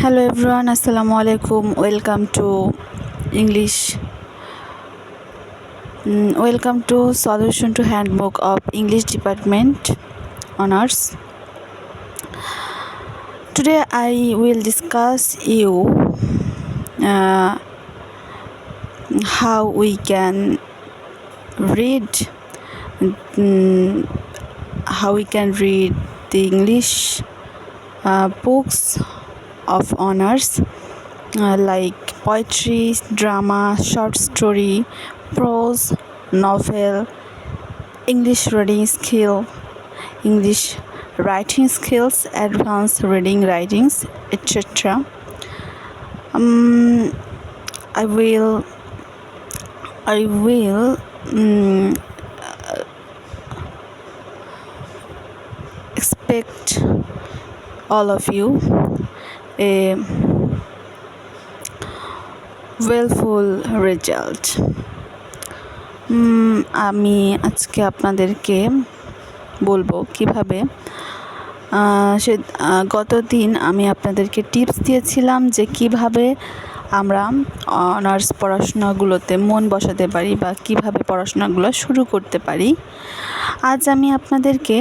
Hello everyone আসসালামু আলাইকুম welcome to English welcome to solution to handbook of English department honours today i will discuss you uh, how we can read mm, how we can read the english uh, books of honors uh, like poetry drama short story prose novel english reading skill english writing skills advanced reading writings etc um, i will i will um, expect all of you a ওয়েলফুল result আমি আজকে আপনাদেরকে বলব কীভাবে। সে গত দিন আমি আপনাদেরকে টিপস দিয়েছিলাম যে কীভাবে আমরা অনার্স পড়াশোনাগুলোতে মন বসাতে পারি বা কীভাবে পড়াশোনাগুলো শুরু করতে পারি। আজ আমি আপনাদেরকে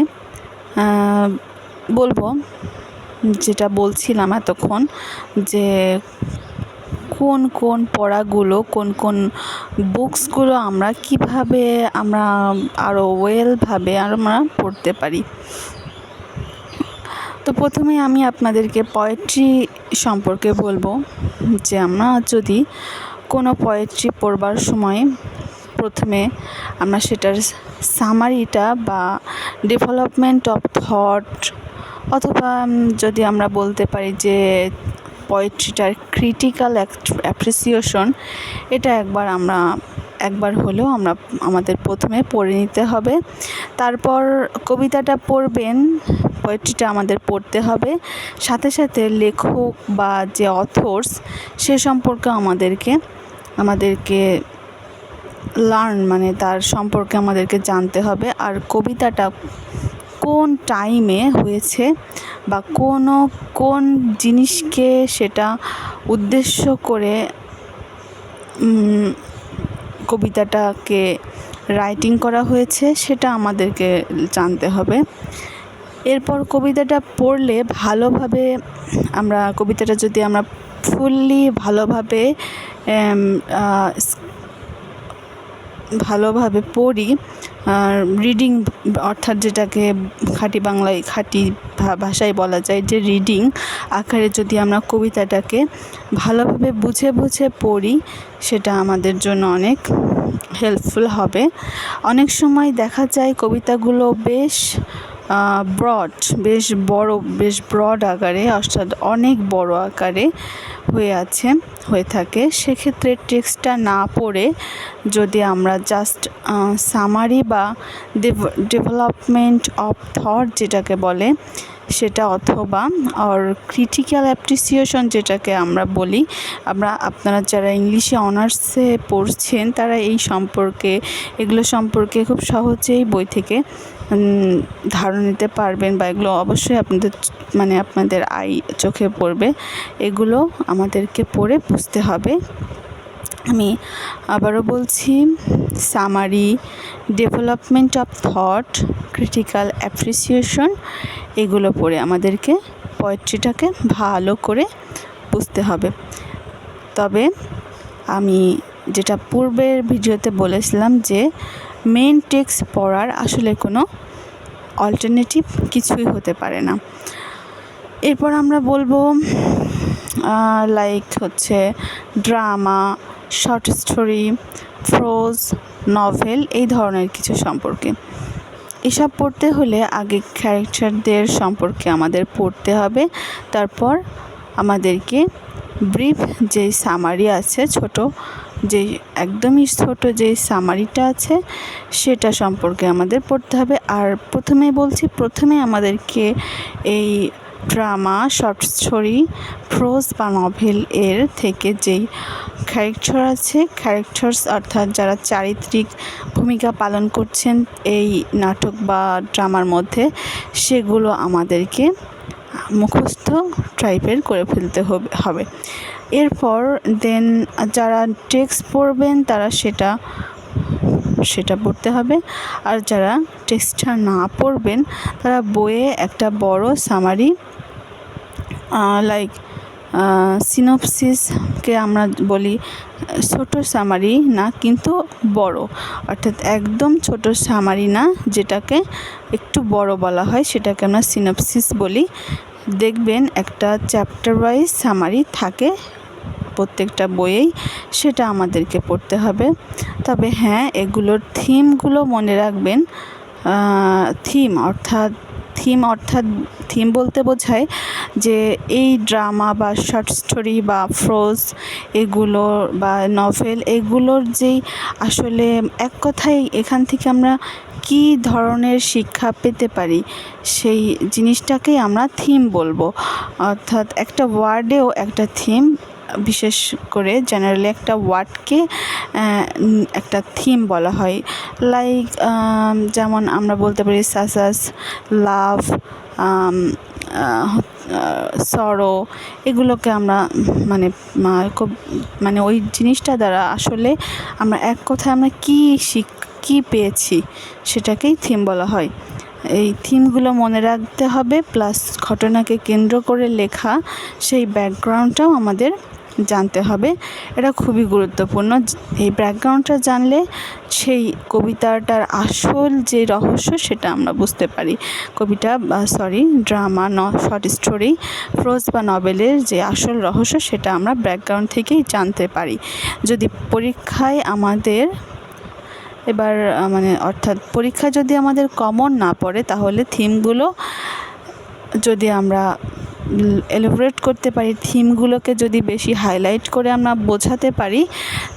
বলব যেটা বলছিলাম এতক্ষণ যে কোন কোন পড়াগুলো, কোন কোন বুকসগুলো আমরা কীভাবে আমরা আরও ওয়েলভাবে আমরা পড়তে পারি। তো প্রথমে আমি আপনাদেরকে পোয়েট্রি সম্পর্কে বলব যে আমরা যদি কোনো পোয়েট্রি পড়বার সময় প্রথমে আমরা সেটার সামারিটা বা ডেভেলপমেন্ট অফ থট অথবা যদি আমরা বলতে পারি যে পোয়েট্রিটার ক্রিটিক্যাল অ্যাপ্রিসিয়েশন এটা একবার আমরা, একবার হলেও আমরা আমাদের প্রথমে পড়ে নিতে হবে। তারপর কবিতাটা পড়বেন পোয়েট্রিটা আমাদের পড়তে হবে। সাথে সাথে লেখক বা যে অথর্স সে সম্পর্কে আমাদেরকে আমাদেরকে লার্ন মানে তার সম্পর্কে আমাদেরকে জানতে হবে। আর কবিতাটা কোন টাইমে হয়েছে বা কোনো, কোন জিনিসকে সেটা উদ্দেশ্য করে কবিতাটাকে রাইটিং করা হয়েছে সেটা আমাদেরকে জানতে হবে। এরপর কবিতাটা পড়লে ভালোভাবে আমরা, কবিতাটা যদি আমরা ফুললি ভালোভাবে ভালোভাবে পড়ি রিডিং অর্থাৎ যেটাকে খাঁটি বাংলায়, খাঁটি ভাষায় বলা যায় যে রিডিং আকারে যদি আমরা কবিতাটাকে ভালোভাবে বুঝে বুঝে পড়ি, সেটা আমাদের জন্য অনেক হেল্পফুল হবে। অনেক সময় দেখা যায় কবিতাগুলো বেশ ব্রড, বেশ বড়, বেশ ব্রড আকারে, অর্থাৎ অনেক বড় আকারে হয়ে আছে, হয়ে থাকে। সেক্ষেত্রে টেক্সটটা না পড়ে যদি আমরা জাস্ট সামারি বা ডেভেলপমেন্ট অফ থট যেটাকে বলে, সেটা অথবা আর ক্রিটিক্যাল অ্যাপ্রিসিয়েশন যেটাকে আমরা বলি, আমরা, আপনারা যারা ইংলিশে অনার্সে পড়ছেন, তারা এই সম্পর্কে, এগুলো সম্পর্কে খুব সহজেই বই থেকে ধারণা নিতে পারবেন বা এগুলো অবশ্যই আপনাদের মানে আপনাদের আই চোখে পড়বে। এগুলো আমাদেরকে পড়ে বুঝতে হবে। আমি আবারও বলছি summary development of thought critical appreciation এগুলো পড়ে আমাদেরকে পোয়েট্রিটাকে ভালো করে বুঝতে হবে। তবে আমি যেটা পূর্বের ভিডিওতে বলেছিলাম যে মেন টেক্সট পড়ার আসলে কোনো অল্টারনেটিভ কিছুই হতে পারে না। এরপর আমরা বলব লাইক হচ্ছে drama short story prose novel এই ধরনের কিছু সম্পর্কে। এসব পড়তে হলে আগে ক্যারেক্টারদের সম্পর্কে আমাদের পড়তে হবে। তারপর আমাদেরকে ব্রিফ যে সামারি আছে, ছোট যে একদমই ছোট যে সামারিটা আছে, সেটা সম্পর্কে আমাদের পড়তে হবে। আর প্রথমে বলছি, প্রথমে আমাদেরকে এই ড্রামা শর্ট স্টোরি প্রোজ বা নভেল এর থেকে যেই ক্যারেক্টার আছে ক্যারেক্টার্স অর্থাৎ যারা চারিত্রিক ভূমিকা পালন করছেন এই নাটক বা ড্রামার মধ্যে, সেগুলো আমাদেরকে মুখস্থ টাইপের করে ফেলতে হবে হবে। এরপর দেন যারা টেক্সট পড়বেন, তারা সেটা সেটা পড়তে হবে। আর যারা টেক্সটটা না পড়বেন, তারা বইয়ে একটা বড় সামারি লাইক সিনপসিসকে আমরা বলি, ছোট সামারি না, কিন্তু বড়। অর্থাৎ একদম ছোট সামারি না, যেটাকে একটু বড় বলা হয়, সেটাকে আমরা সিনোপসিস বলি। দেখবেন একটা চ্যাপ্টার ওয়াইজ সামারি থাকে প্রত্যেকটা বইয়েই সেটা আমাদেরকে পড়তে হবে। তবে হ্যাঁ এগুলোর থিমগুলো মনে রাখবেন। থিম অর্থাৎ থিম অর্থাৎ, থিম বলতে বোঝায় যে এই ড্রামা বা শর্ট স্টোরি বা ফ্রোজ এগুলো বা নভেল এগুলোর যেই আসলে এক কথায় এখান থেকে আমরা কী ধরনের শিক্ষা পেতে পারি, সেই জিনিসটাকেই আমরা থিম বলব। অর্থাৎ একটা ওয়ার্ডেও একটা থিম বিশেষ করে জেনারেলি একটা ওয়ার্ডকে একটা থিম বলা হয়। লাইক যেমন আমরা বলতে পারি সাসাস লাভ সরো এগুলোকে আমরা মানে খুব মানে ওই জিনিসটা দ্বারা আসলে আমরা এক কথায় আমরা কী শিখ, কী পেয়েছি সেটাকেই থিম বলা হয়। এই থিমগুলো মনে রাখতে হবে প্লাস ঘটনাকে কেন্দ্র করে লেখা সেই ব্যাকগ্রাউন্ডটাও আমাদের জানতে হবে। এটা খুবই গুরুত্বপূর্ণ। এই ব্যাকগ্রাউন্ডটা জানলে সেই কবিতাটার আসল যে রহস্য সেটা আমরা বুঝতে পারি। কবিতা বা সরি ড্রামা ন শর্ট স্টোরি প্রোজ বা নভেলের যে আসল রহস্য সেটা আমরা ব্যাকগ্রাউন্ড থেকেই জানতে পারি। যদি পরীক্ষায় আমাদের এবার মানে অর্থাৎ পরীক্ষা যদি আমাদের কমন না পড়ে, তাহলে থিমগুলো যদি আমরা এলোবরেট করতে পারি থিমগুলোকে যদি বেশি হাইলাইট করে আমরা বোঝাতে পারি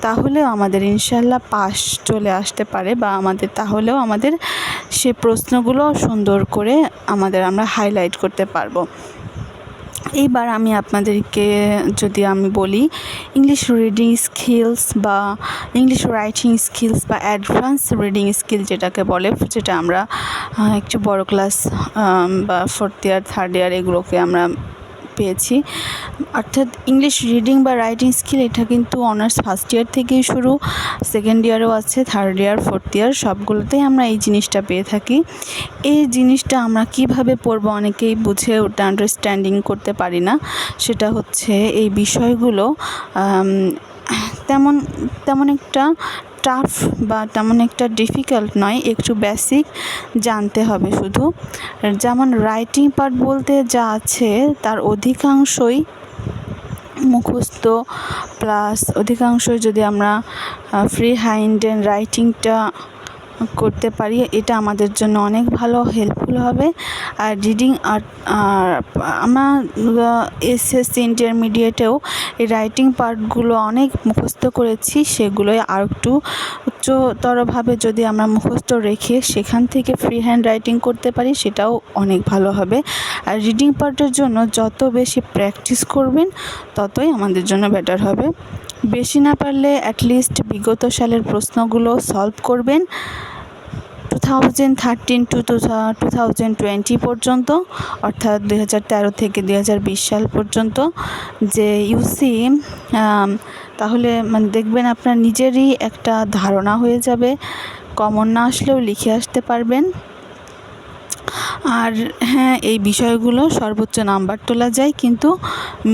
তাহলেও আমাদের ইনশাল্লাহ পাস চলে আসতে পারে বা আমাদের, তাহলেও আমাদের সে প্রশ্নগুলো সুন্দর করে আমাদের আমরা হাইলাইট করতে পারব। এইবার আমি আপনাদেরকে যদি আমি বলি ইংলিশ রিডিং স্কিলস বা ইংলিশ রাইটিং স্কিলস বা অ্যাডভান্স রিডিং স্কিল যেটাকে বলে, যেটা আমরা একটু বড় ক্লাস বা ফোর্থ ইয়ার থার্ড ইয়ার এগুলোকে আমরা পেয়েছি। অর্থাৎ ইংলিশ রিডিং বা রাইটিং স্কিল এটা কিন্তু অনার্স ফার্স্ট ইয়ার থেকেই শুরু সেকেন্ড ইয়ারও আছে থার্ড ইয়ার ফোর্থ ইয়ার সবগুলোতেই আমরা এই জিনিসটা পেয়ে থাকি। এই জিনিসটা আমরা কীভাবে পড়ব অনেকেই বুঝে ওটা আন্ডারস্ট্যান্ডিং করতে পারি না। সেটা হচ্ছে এই বিষয়গুলো তেমন তেমন একটা টাফ বা তেমন একটা ডিফিকাল্ট নয়, একটু বেসিক জানতে হবে শুধু। যেমন রাইটিং পার্ট বলতে যা আছে তার অধিকাংশই মুখস্থ প্লাস অধিকাংশই যদি আমরা ফ্রি হ্যান্ড রাইটিংটা করতে পারি, এটা আমাদের জন্য অনেক ভালো হেল্পফুল হবে। আর রিডিং আর আমরা এসএসসি ইন্টারমিডিয়েটেও এই রাইটিং পার্টগুলো অনেক মুখস্থ করেছি, সেগুলোই আর একটু উচ্চতরভাবে যদি আমরা মুখস্থ রেখে সেখান থেকে ফ্রি হ্যান্ড রাইটিং করতে পারি, সেটাও অনেক ভালো হবে। আর রিডিং পার্টের জন্য যত বেশি প্র্যাকটিস করবেন, ততই আমাদের জন্য বেটার হবে। বেশি না পারলে অ্যাটলিস্ট বিগত সালের প্রশ্নগুলো সলভ করবেন। Thousand thirteen to two two thousand twenty পর্যন্ত, অর্থাৎ দুই হাজার তেরো থেকে দুই হাজার বিশ সাল পর্যন্ত যে ইউসি তাহলে মানে দেখবেন আপনার নিজেরই একটা ধারণা হয়ে যাবে কমন না আসলেও লিখে আসতে পারবেন। আর হ্যাঁ এই বিষয়গুলো সর্বোচ্চ নাম্বার তোলা যায়, কিন্তু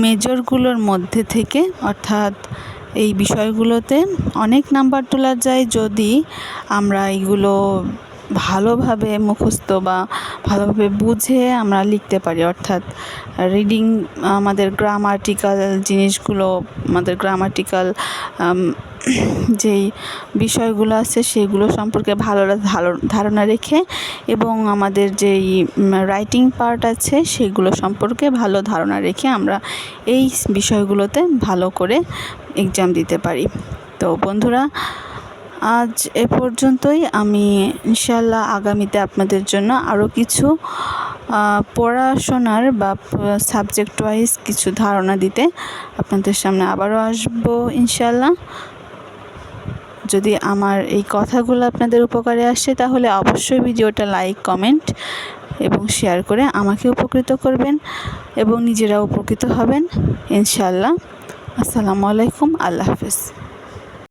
মেজরগুলোর মধ্যে থেকে, অর্থাৎ এই বিষয়গুলোতে অনেক নাম্বার তোলা যায়, যদি আমরা এইগুলো ভালোভাবে মুখস্থ বা ভালোভাবে বুঝে আমরা লিখতে পারি। অর্থাৎ রিডিং আমাদের গ্রামাটিক্যাল জিনিসগুলো, আমাদের গ্রামাটিক্যাল যেই বিষয়গুলো আছে সেগুলো সম্পর্কে ভালো ধারণা রেখে এবং আমাদের যেই রাইটিং পার্ট আছে সেগুলো সম্পর্কে ভালো ধারণা রেখে আমরা এই বিষয়গুলোতে ভালো করে এক্সাম দিতে পারি। তো বন্ধুরা আজ এ পর্যন্তই। আমি ইনশাল্লাহ আগামীতে আপনাদের জন্য আরও কিছু পড়াশোনার বা সাবজেক্ট ওয়াইজ কিছু ধারণা দিতে আপনাদের সামনে আবারও আসব ইনশাল্লাহ যদি আমার এই কথাগুলো আপনাদের উপকারে আসে তাহলে অবশ্যই ভিডিওটা লাইক, কমেন্ট এবং শেয়ার করে আমাকে উপকৃত করবেন এবং নিজেরা উপকৃত হবেন ইনশাল্লাহ আসসালামু আলাইকুম, আল্লাহ হাফেজ।